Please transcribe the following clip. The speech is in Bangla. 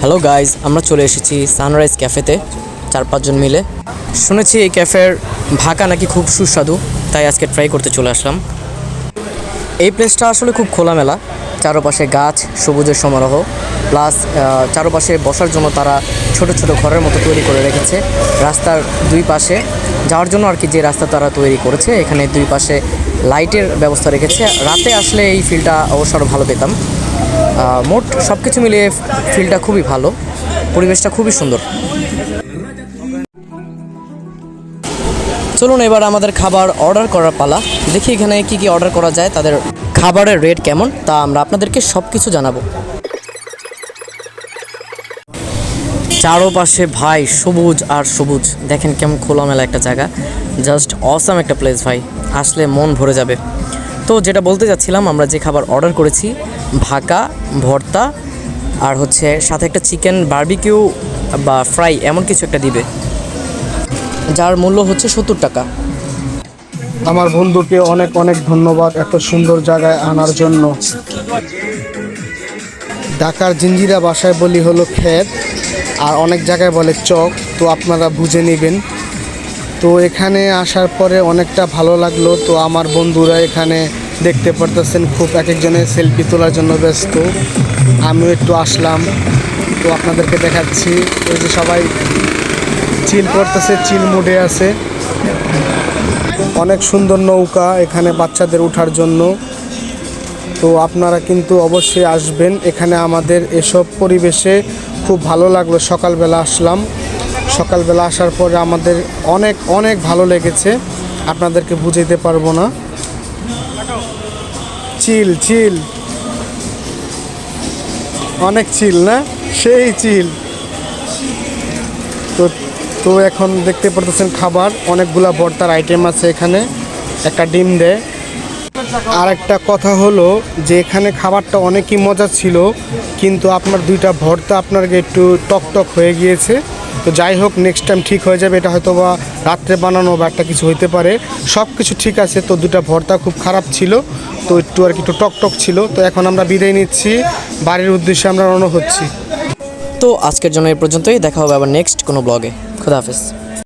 হ্যালো গাইজ আমরা চলে এসেছি সানরাইজ ক্যাফেতে চার পাঁচজন মিলে। শুনেছি এই ক্যাফের ভাকা নাকি খুব সুস্বাদু, তাই আজকে ট্রাই করতে চলে আসলাম। এই প্লেসটা আসলে খুব খোলামেলা, চারপাশে গাছ, সবুজের সমারোহ প্লাস চারপাশে বসার জন্য তারা ছোট ছোট ঘরের মতো তৈরি করে রেখেছে। রাস্তার দুই পাশে যাওয়ার জন্য আর কি যে রাস্তা তারা তৈরি করেছে, এখানে দুই পাশে লাইটের ব্যবস্থা রেখেছে। রাতে আসলে এই ফিল্ডটা অবশ্য আরও ভালো পেতাম। মোট সব কিছু মিলিয়ে ফিলটা খুবই ভালো। পরিবেশটা খুবই সুন্দর। চলুন এবার আমাদের খাবার অর্ডার করার পালা। দেখি এখানে কি কি অর্ডার করা যায়, তাদের খাবারের রেট কেমন, তা আমরা আপনাদেরকে সব কিছু জানাব। চারোপাশে ভাই, সবুজ আর সবুজ। দেখেন কেমন খোলামেলা একটা জায়গা। জাস্ট অসাম একটা প্লেস ভাই। আসলে মন ভরে যাবে। তো যেটা বলতে যাচ্ছিলাম, আমরা যে খাবার অর্ডার করেছি ভাকা, ভর্তা আর হচ্ছে সাথে একটা চিকেন বার্বিকিউ বা ফ্রাই এমন কিছু একটা দিবে। যার মূল্য হচ্ছে সত্তর টাকা। আমার বন্ধুকে অনেক অনেক ধন্যবাদ এত সুন্দর জায়গায় আনার জন্য। ঢাকার জিঞ্জিরা বাসায় বলি হলো ক্ষেত, আর অনেক জায়গায় বলে চক, তো আপনারা বুঝে নেবেন। তো এখানে আসার পরে অনেকটা ভালো লাগল, তো আমার বন্ধুরা এখানে দেখতে পারতেছেন খুব এক একজনের সেলফি তোলার জন্য ব্যস্ত। আমিও একটু আসলাম। তো আপনাদেরকে দেখাচ্ছি। ওই যে সবাই চিল করতেছে চিল মুডে আছে। অনেক সুন্দর নৌকা এখানে বাচ্চাদের ওঠার জন্য। তো আপনারা কিন্তু অবশ্যই আসবেন। এখানে আমাদের এসব পরিবেশে খুব ভালো লাগল। সকালবেলা আসলাম। সকালবেলা আসার পরে আমাদের অনেক অনেক ভালো লেগেছে। আপনাদেরকে বুঝাইতে পারব না। চিল চিল। অনেক চিল, না? সেই চিল। তো তো এখন দেখতে পারতেছেন খাবার। অনেকগুলা ভর্তার আইটেম আছে এখানে। একটা ডিম দেয় আর একটা কথা হলো যে এখানে খাবারটা অনেকই মজা ছিল, কিন্তু আপনার দুইটা ভর্তা আপনার একটু টক টক হয়ে গিয়েছে। তো যাই হোক নেক্সট টাইম ঠিক হয়ে যাবে, এটা হয়তো বা রাত্রে বানানো বা একটা কিছু হইতে পারে। সব কিছু ঠিক আছে, তো দুটা ভর্তা খুব খারাপ ছিল, তো একটু আর কি একটু টক টক ছিল। তো এখন আমরা বিদায় নিচ্ছি, বাড়ির উদ্দেশ্যে আমরা রওনা হচ্ছি। তো আজকের জন্য এই পর্যন্তই, দেখা হবে আবার নেক্সট কোনো ব্লগে খুদা হাফেজ।